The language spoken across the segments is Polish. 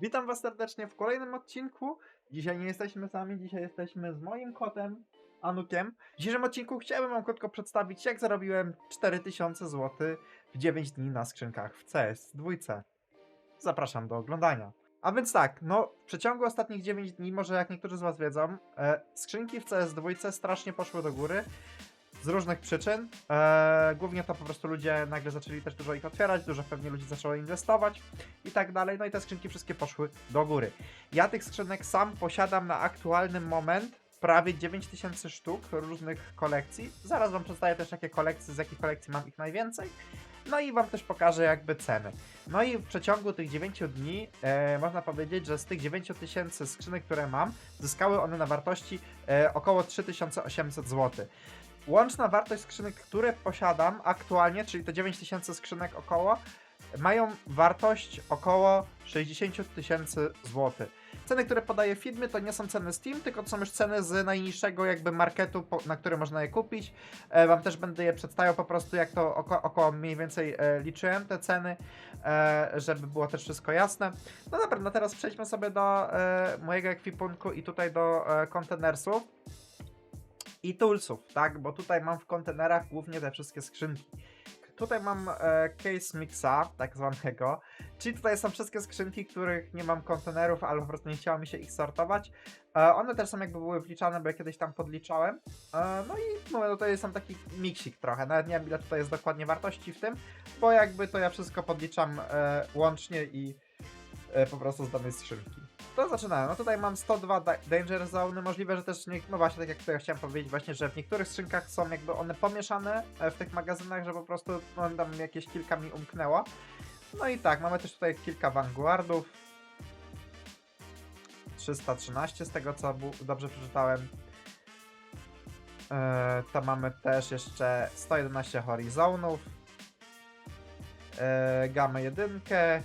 Witam Was serdecznie w kolejnym odcinku. Dzisiaj nie jesteśmy sami, dzisiaj jesteśmy z moim kotem, Anukiem. W dzisiejszym odcinku chciałbym Wam krótko przedstawić, jak zarobiłem 4000 zł w 9 dni na skrzynkach w CS dwójce. Zapraszam do oglądania. A więc tak, no w przeciągu ostatnich 9 dni, może jak niektórzy z Was wiedzą, e, skrzynki w CS dwójce strasznie poszły do góry. Z różnych przyczyn. E, głównie to po prostu ludzie nagle zaczęli też dużo ich otwierać, dużo pewnie ludzi zaczęło inwestować i tak dalej. No i te skrzynki wszystkie poszły do góry. Ja tych skrzynek sam posiadam na aktualny moment prawie 9000 sztuk różnych kolekcji. Zaraz wam przedstawię też jakie kolekcje, z jakich kolekcji mam ich najwięcej. No i wam też pokażę jakby ceny. No i w przeciągu tych 9 dni e, można powiedzieć, że z tych 9000 skrzynek, które mam, zyskały one na wartości e, około 3800 zł. Łączna wartość skrzynek, które posiadam aktualnie, czyli te 9000 skrzynek około, mają wartość około 60 tysięcy złotych. Ceny, które podaje firmy, to nie są ceny Steam, tylko to są już ceny z najniższego jakby marketu, na który można je kupić. E, wam też będę je przedstawiał po prostu, jak to oko, około mniej więcej e, liczyłem te ceny, e, żeby było też wszystko jasne. No dobra, no teraz przejdźmy sobie do mojego ekwipunku i tutaj do kontenersów i toolsów, tak? Bo tutaj mam w kontenerach głównie te wszystkie skrzynki. Tutaj mam e, case mixa, tak zwanego, czyli tutaj są wszystkie skrzynki, których nie mam kontenerów, albo po prostu nie chciało mi się ich sortować. E, one też są jakby były wliczane, bo ja kiedyś tam podliczałem. E, no i mówię, no to jest tam taki miksik trochę, nawet nie wiem ile tutaj jest dokładnie wartości w tym, bo jakby to ja wszystko podliczam e, łącznie i e, po prostu z danej skrzynki. To zaczynałem. No tutaj mam 102 da- Danger Zone. Możliwe, że też nie, no właśnie tak jak tutaj chciałem powiedzieć właśnie, że w niektórych skrzynkach są jakby one pomieszane e, w tych magazynach, że po prostu no, tam jakieś kilka mi umknęło. No i tak, mamy też tutaj kilka Vanguardów. 313 z tego co dobrze przeczytałem. E, to mamy też jeszcze 111 Horizonów. E, gamę 1, e,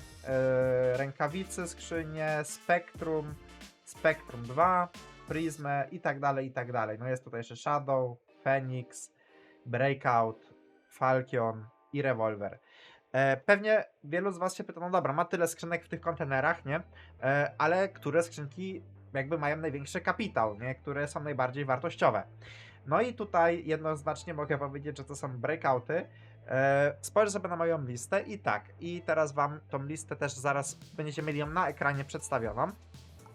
rękawicy skrzynie, Spectrum, Spectrum 2, Prismę i tak dalej, i tak dalej. No jest tutaj jeszcze Shadow, Phoenix, Breakout, Falcon i Revolver. E, pewnie wielu z Was się pyta, no dobra, ma tyle skrzynek w tych kontenerach, nie? E, ale które skrzynki jakby mają największy kapitał, nie? Które są najbardziej wartościowe. No i tutaj jednoznacznie mogę powiedzieć, że to są breakouty, E, spojrzę sobie na moją listę i tak, i teraz wam tą listę też zaraz będziecie mieli ją na ekranie przedstawioną.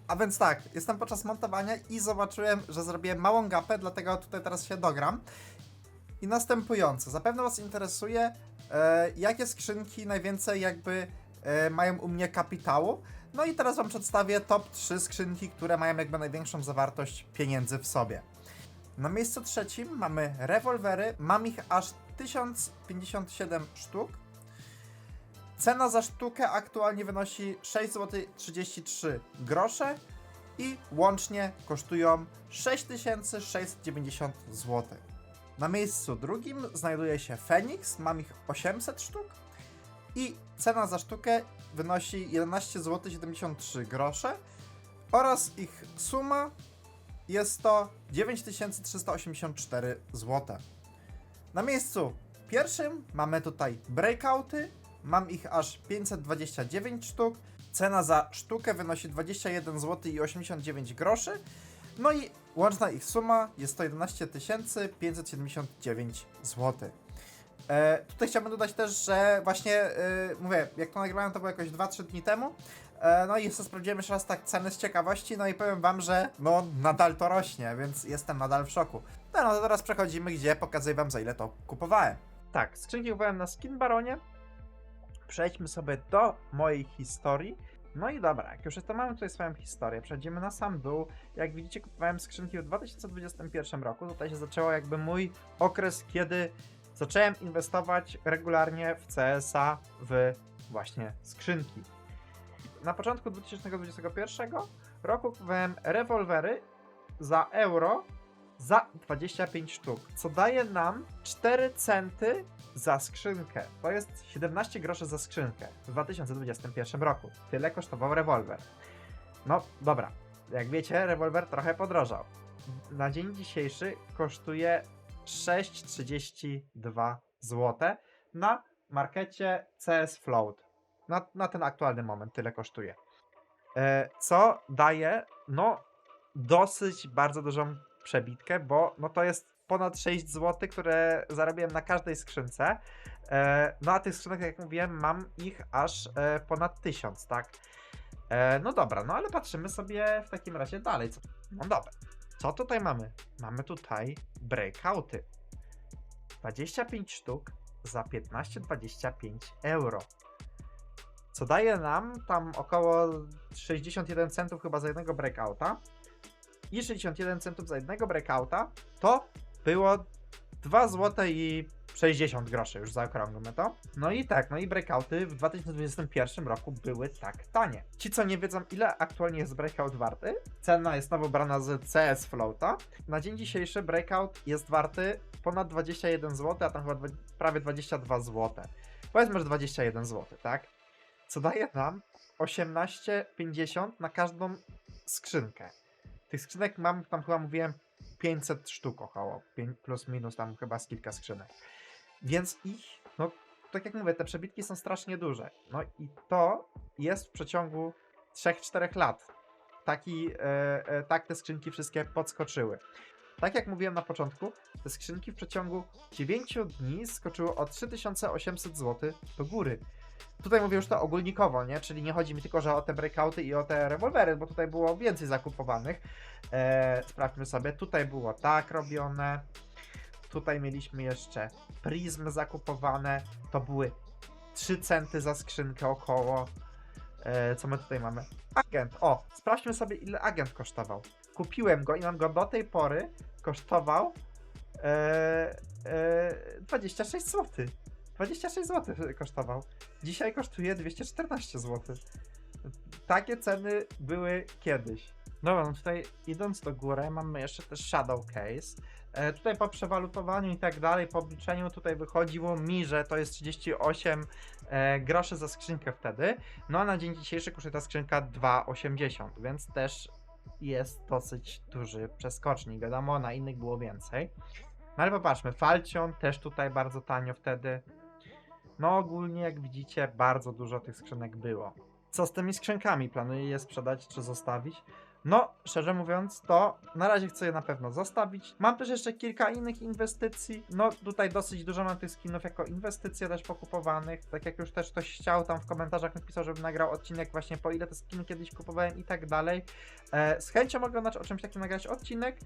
A więc tak, jestem podczas montowania i zobaczyłem, że zrobiłem małą gapę, dlatego tutaj teraz się dogram. I następujące, zapewne was interesuje, e, jakie skrzynki najwięcej jakby e, mają u mnie kapitału. No i teraz wam przedstawię top 3 skrzynki, które mają jakby największą zawartość pieniędzy w sobie. Na miejscu trzecim mamy rewolwery, mam ich aż 1057 sztuk. Cena za sztukę aktualnie wynosi 6 zł 33 grosze i łącznie kosztują 6690 zł. Na miejscu drugim znajduje się Phoenix, mam ich 800 sztuk i cena za sztukę wynosi 11 zł 73 grosze oraz ich suma jest to 9384 zł. Na miejscu pierwszym mamy tutaj breakouty. Mam ich aż 529 sztuk. Cena za sztukę wynosi 21 zł i 89 groszy. No i łączna ich suma jest to 11 579 zł. E, tutaj chciałbym dodać też, że właśnie e, mówię, jak to nagrywałem, to było jakoś 2-3 dni temu. E, no i jeszcze sprawdziłem jeszcze raz tak ceny z ciekawości, no i powiem wam, że no nadal to rośnie, więc jestem nadal w szoku. No, no to teraz przechodzimy, gdzie pokazuję wam za ile to kupowałem. Tak, skrzynki kupowałem na Skin Baronie. Przejdźmy sobie do mojej historii. No i dobra, jak już to mamy tutaj swoją historię, przejdziemy na sam dół. Jak widzicie, kupowałem skrzynki w 2021 roku. Tutaj się zaczęło jakby mój okres, kiedy zacząłem inwestować regularnie w CSA w właśnie skrzynki. Na początku 2021 roku kupowałem rewolwery za euro za 25 sztuk, co daje nam 4 centy za skrzynkę. To jest 17 groszy za skrzynkę w 2021 roku. Tyle kosztował rewolwer. No dobra, jak wiecie, rewolwer trochę podrożał. Na dzień dzisiejszy kosztuje 6,32 zł na markecie CS Float. Na, na ten aktualny moment tyle kosztuje. e, co daje, no, dosyć bardzo dużą przebitkę, bo no to jest ponad 6 zł, które zarobiłem na każdej skrzynce. E, no a tych skrzynek, jak mówiłem, mam ich aż e, ponad 1000, tak? No dobra, no ale patrzymy sobie w takim razie dalej. No dobra, co tutaj mamy? Mamy tutaj breakouty. 25 sztuk za 15-25 euro. Co daje nam tam około 61 centów chyba za jednego breakouta. I 61 centów za jednego breakouta to było 2 zł i 60 groszy, już zaokrąglmy to. No i tak, no i breakouty w 2021 roku były tak tanie. Ci, co nie wiedzą, ile aktualnie jest breakout warty, cena jest nowo brana z CS Floata. Na dzień dzisiejszy breakout jest warty ponad 21 zł, a tam chyba prawie 22 zł. Powiedzmy, że 21 zł, tak? Co daje nam 18,50 na każdą skrzynkę. Tych skrzynek mam, tam chyba mówiłem, 500 sztuk około, plus minus tam chyba z kilka skrzynek. Więc ich, no tak jak mówię, te przebitki są strasznie duże. No i to jest w przeciągu 3-4 lat. Taki, e, e, tak te skrzynki wszystkie podskoczyły. Tak jak mówiłem na początku, te skrzynki w przeciągu 9 dni skoczyły o 3800 zł do góry. Tutaj mówię już to ogólnikowo, nie? Czyli nie chodzi mi tylko że o te breakouty i o te rewolwery, bo tutaj było więcej zakupowanych. E, sprawdźmy sobie. Tutaj było tak robione. Tutaj mieliśmy jeszcze prizmy zakupowane. To były 3 centy za skrzynkę około. E, co my tutaj mamy? Agent. O, sprawdźmy sobie ile agent kosztował. Kupiłem go i mam go do tej pory. Kosztował e, e, 26 zł. 26 zł kosztował. Dzisiaj kosztuje 214 zł. Takie ceny były kiedyś. Dobra, no tutaj idąc do góry mamy jeszcze też Shadow Case. E, tutaj po przewalutowaniu i tak dalej, po obliczeniu tutaj wychodziło mi, że to jest 38 e, groszy za skrzynkę wtedy. No a na dzień dzisiejszy kosztuje ta skrzynka 2,80, więc też jest dosyć duży przeskocznik. Wiadomo, na innych było więcej. No ale popatrzmy, Falcion też tutaj bardzo tanio wtedy. No ogólnie jak widzicie bardzo dużo tych skrzynek było. Co z tymi skrzynkami? Planuję je sprzedać czy zostawić? No, szczerze mówiąc, to na razie chcę je na pewno zostawić. Mam też jeszcze kilka innych inwestycji. No, tutaj dosyć dużo mam tych skinów jako inwestycje też pokupowanych. Tak jak już też ktoś chciał, tam w komentarzach napisał, żebym nagrał odcinek właśnie po ile te skiny kiedyś kupowałem i tak dalej. E, z chęcią mogę o czymś takim nagrać odcinek,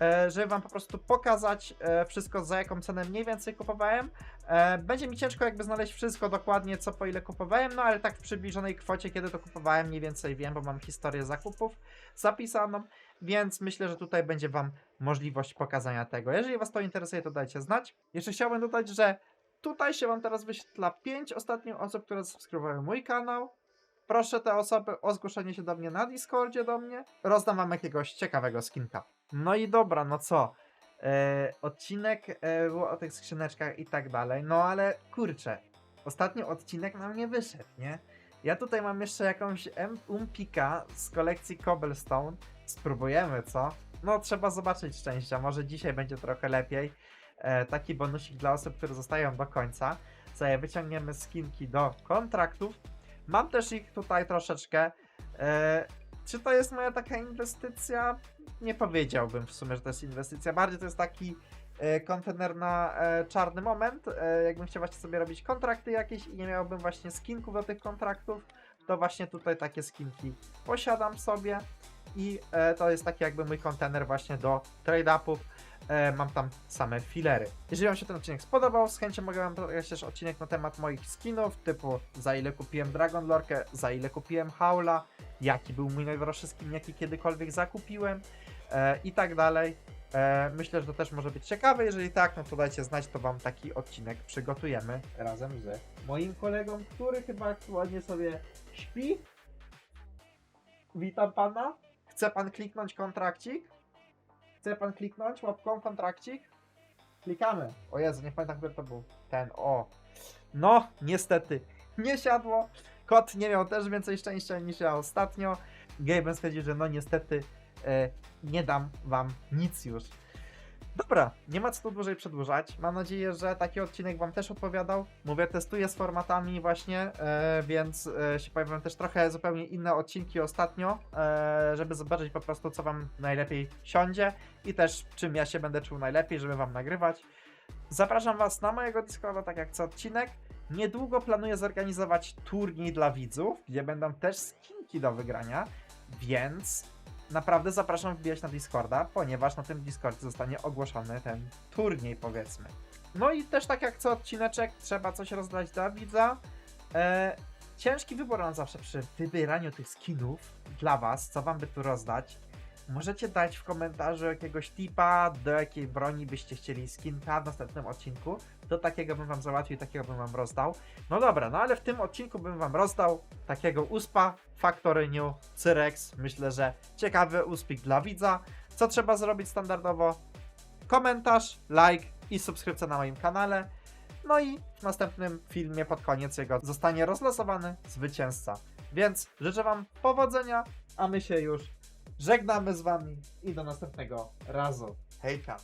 e, żeby wam po prostu pokazać e, wszystko za jaką cenę mniej więcej kupowałem. E, będzie mi ciężko jakby znaleźć wszystko dokładnie, co po ile kupowałem, no ale tak w przybliżonej kwocie, kiedy to kupowałem, mniej więcej wiem, bo mam historię zakupów zapisaną, więc myślę, że tutaj będzie Wam możliwość pokazania tego. Jeżeli Was to interesuje, to dajcie znać. Jeszcze chciałbym dodać, że tutaj się Wam teraz wyświetla 5 ostatnich osób, które subskrybowały mój kanał. Proszę te osoby o zgłoszenie się do mnie na Discordzie do mnie. Rozdam Wam jakiegoś ciekawego skinka. No i dobra, no co? E, odcinek e, był o tych skrzyneczkach i tak dalej, no ale kurczę, ostatni odcinek nam nie wyszedł, nie? Ja tutaj mam jeszcze jakąś M- Umpika z kolekcji Cobblestone. Spróbujemy, co? No, trzeba zobaczyć szczęścia. Może dzisiaj będzie trochę lepiej. E, taki bonusik dla osób, które zostają do końca. Sobie wyciągniemy skinki do kontraktów. Mam też ich tutaj troszeczkę. E, czy to jest moja taka inwestycja? Nie powiedziałbym w sumie, że to jest inwestycja. Bardziej to jest taki kontener na e, czarny moment. E, jakbym chciał właśnie sobie robić kontrakty jakieś i nie miałbym właśnie skinków do tych kontraktów, to właśnie tutaj takie skinki posiadam sobie i e, to jest taki jakby mój kontener właśnie do trade-upów. E, mam tam same filery. Jeżeli Wam się ten odcinek spodobał, z chęcią mogę Wam dodać też odcinek na temat moich skinów, typu za ile kupiłem Dragon Lorkę, za ile kupiłem Haula, jaki był mój najdroższy skin, jaki kiedykolwiek zakupiłem e, i tak dalej. E, myślę, że to też może być ciekawe. Jeżeli tak, no to dajcie znać, to Wam taki odcinek przygotujemy razem z moim kolegą, który chyba aktualnie sobie śpi. Witam pana. Chce pan kliknąć kontrakcik? Chce pan kliknąć łapką kontrakcik? Klikamy. O Jezu, nie pamiętam, który to był. Ten, o. No, niestety, nie siadło. Kot nie miał też więcej szczęścia niż ja ostatnio. Gaben stwierdził, że no niestety nie dam wam nic już. Dobra, nie ma co tu dłużej przedłużać. Mam nadzieję, że taki odcinek Wam też odpowiadał. Mówię, testuję z formatami właśnie, e, więc e, się pojawią też trochę zupełnie inne odcinki ostatnio, e, żeby zobaczyć po prostu, co Wam najlepiej siądzie i też czym ja się będę czuł najlepiej, żeby Wam nagrywać. Zapraszam Was na mojego Discorda, tak jak co odcinek. Niedługo planuję zorganizować turniej dla widzów, gdzie będą też skinki do wygrania, więc naprawdę zapraszam wbijać na Discorda, ponieważ na tym Discordzie zostanie ogłoszony ten turniej, powiedzmy. No i też tak jak co odcineczek, trzeba coś rozdać dla widza. E, ciężki wybór mam zawsze przy wybieraniu tych skinów dla was, co wam by tu rozdać. Możecie dać w komentarzu jakiegoś tipa, do jakiej broni byście chcieli skinka w następnym odcinku. Do takiego bym wam załatwił, takiego bym wam rozdał. No dobra, no ale w tym odcinku bym wam rozdał takiego uspa Factory New Cyrex. Myślę, że ciekawy uspik dla widza. Co trzeba zrobić standardowo? Komentarz, like i subskrypcja na moim kanale. No i w następnym filmie pod koniec jego zostanie rozlosowany zwycięzca. Więc życzę wam powodzenia, a my się już żegnamy z wami i do następnego razu. Hejka!